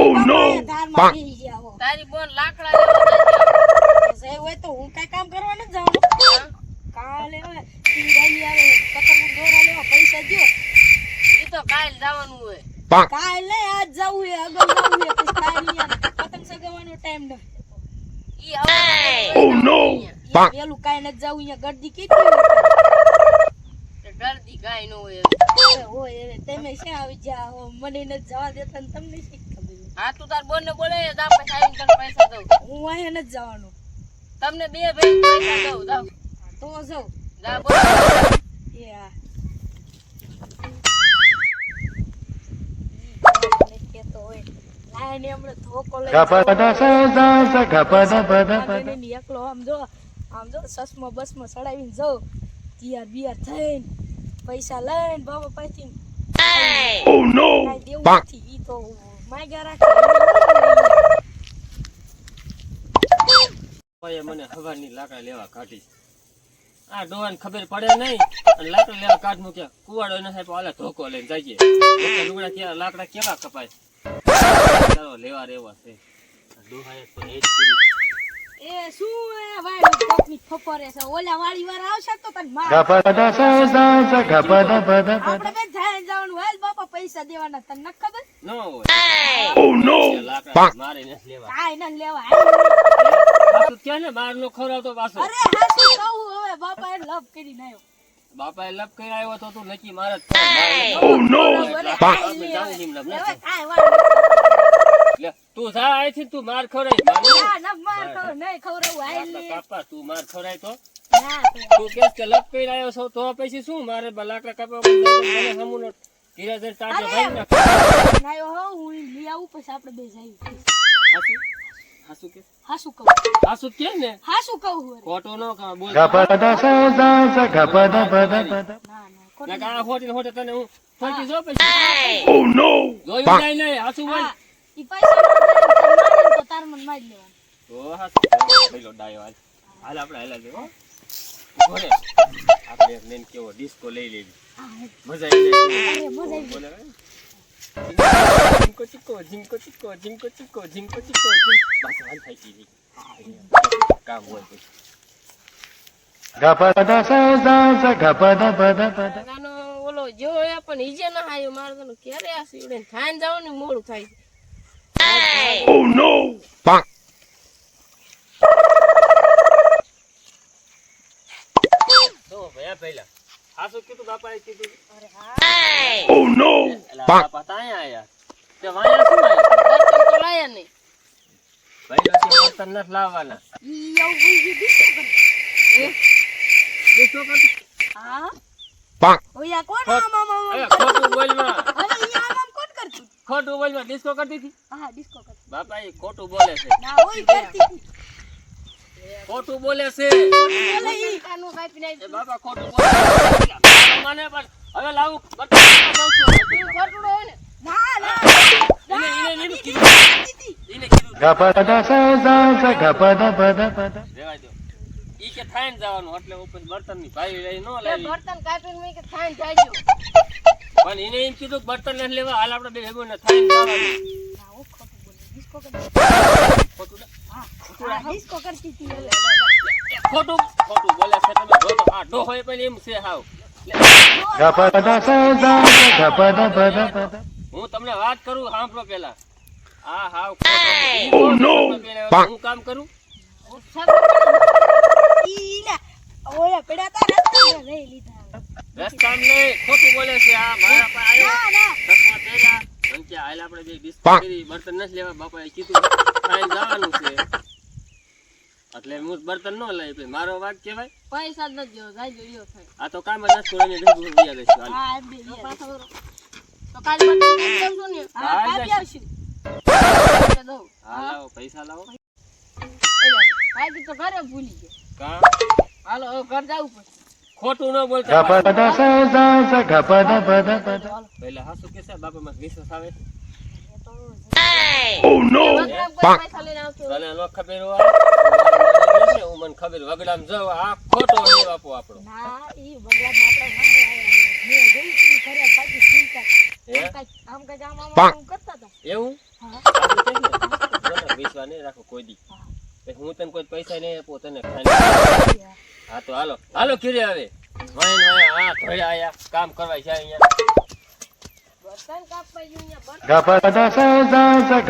બાપાએ no! તારી બોન લાકડા જે હોય તો હું કઈ કામ કરવા જવાનું. કાલે હવે ઈંડાની આવે. પતંગ દોરા લેવા પૈસા દો એ તો કાલ જવાનું હોય. કાલે આજ જવું હે અગર જવું હે પછી કાલે પતંગ સગાવવાનો ટાઈમ ન. ઈ હવે ઈ પેલું કાઈ નથી જવું અહીંયા ગરદી કેટલી. ગરદી ન હોય. હોય તમે શ્યાં આવી જા હો મને નથી જવા દેતા તમને શી? હા તું તાર બોન ને બોલે જા પૈસા આવીને તને પૈસા દઉં. હું અહીંયા જ જવાનું. તમને બે ભાઈ પૈસા દઉં જાવ તો જાઉં જા બોલ. એકલો આમ જો આમ જો સસમાં બસમાં ચડાવીને જાઉં તૈયાર બિયાર થઈને પૈસા લઈને બાબા પાસેથી મને હવારની લાકડા લેવા કાઢી. આ ડોહાને ખબર પડે નહીં. અને લાકડા લેવા કાઢ મૂક્યા. કુવાડો એને સાહેબ ધોકો લઈને જઈએ. લુગડા કેવા લાકડા કેવા કપાય? ચાલો લેવા રેવા છે. ડોહાએ એ જ કર્યું. એ શું એ ભાઈ કોકની ફફરે છે? ઓલા વાળી વાર આવશે તો તને માર પૈસા દેવાના તને ખબર? નો હોય. નો મારે નથી લેવા. કાઈ ન લેવા. તું કે ને બાર નો ખવડાવતો પાછો? અરે હાસુ કહું હવે બાપા એ લવ કરી નાયો બાપા એ લપ કરી આવ્યો તો તું નક્કી મારે ઓ નથી. લે, તું જા અહીંથી તું માર ખવડાય ના, ના, માર ખબર નહીં ખવડાવું હાલ બાપા કાપા તું માર ખવડાય તો. તું. કે લપ કરી આવ્યો છો તો પછી શું મારે બલાકડા લાકડા કાપવા મને હમુનો ધીરે ધીરે ટાટે ભાઈ નાખ નાયો હો હું લઈ આવું પછી આપણે બે જઈએ. હાસુ? હાસુ કે? હાસુ કહું. હાસુ કે ને? હાસુ કહું હું ખોટો ન કા બોલ. ના ના ના કા ખોટી તને હું ખોટી જો પછી? ઓ નો જોયું નહીં નહીં હાસુ બોલ. ઈ પૈસા નો દે ને તને મારે તો તાર મન મારી લેવાનું તો હાસુ. પેલો ડાયો હાલ. હાલ આપણે હાલ હાલ હો. આપણે મેન કેવો ડિસ્કો લઈ લેવી. મજા આવી જાય. ચીકો ચીકો ચીકો ચીકો બસ હાલ થઈ ગઈ. કામ હોય ઓલો જો પણ ઈજે ના આયો મારે તો ક્યારે આ સીવડે જાવ જવાનું મોડું થાય ભયા પહેલા હાસુ કીધું બાપાએ કીધું અરે હા એલા બાપા તાયા આયા તે વાયા શું આયા બર્તન તો લાયા નહીં ભાઈ નથી બર્તન નથી લાવવાના ઈ આવું બોલી દીધું કે દેખો કર હા ઓયા કોણ આમ આમ આમ અરે આમ ખોટું બોલમાં હવે ઈ આમ આમ કોણ કરતું ખોટું બોલમાં ડિસ્કો કરતી હતી હા ડિસ્કો કરતું બાપા એ ખોટું બોલે છે ના ઓય કરતી હતી. ખોટું બોલે છે બોલે ઈ કાનું કાપી એ નાખ્યું બાપા ખોટું બોલે છે. મને પણ હવે લાવું. ઈ હોય કે થાઈને જવાનું એટલે ઉપર બર્તનની ભાઈ લઈ નો લાવી. બર્તન કાપીને મેં કે થાઈને જાજો. પણ એને એમ કીધું બર્તન નથી લેવા હાલ આપણે બે ભેગું ને થાઈને જવાનું ખોટું ખોટું બોલે છે તમે જો તો આ ડોહો એ પણ એમ છે હાવ. હું તમને વાત કરું સાંભળો પેલા આ હાવ ખોટો હું કામ કરું ઈ પડ્યા તા રસ્તા લઈ લીધા રસ્તામાં નહીં ખોટું બોલે છે આ મારા પાસે આવ્યો ચશ્મા પહેર્યા આપણે બે બર્તન નથી લેવા બાપાએ કીધું. ખાઈને જવાનું છે. એટલે હું બર્તન ન લઈ પછી મારો વાગ કહેવાય? પૈસા જ નથી જોયો જાજો લ્યો થાય આ તો કામ જ નથી કરીને ભેગું વિયા ગઈશું છે હા તો લઈ. કાલે બર્તન કાપી ને? હા હા, આવશું. હા લાવો પૈસા લાવો. ભાઈ તો ઘરે ભૂલી ગયો. કા? હાલો હવે ઘર જવું પડશે. ખોટું ન બોલતા પહેલા હાસુ કે છે બાપા માં વિશ્વાસ આવે. પૈસા લઈને આવતો તને ન ખબર હોય હું મને ખબર વગડામ જાવ આ ખોટો નહીં બાપુ આપણો. ના ઈ બગલા માં આપણે ના આવ્યા મેં જોઈ તું ઘરે પાછી ચિંતા આમ કાંઈક આમ આમ આમ આમ કરતા હતા. એવું? આપણે તને વિશ્વાસ નહીં રાખો કોઈ દી. હું. તને કોઈ પૈસા નહીં આપો તને ખાલી હા તો હાલો હાલો ઘીરે આવે. હા ધોયા આયા. કામ કરવા છે અહીંયા. અહીંયા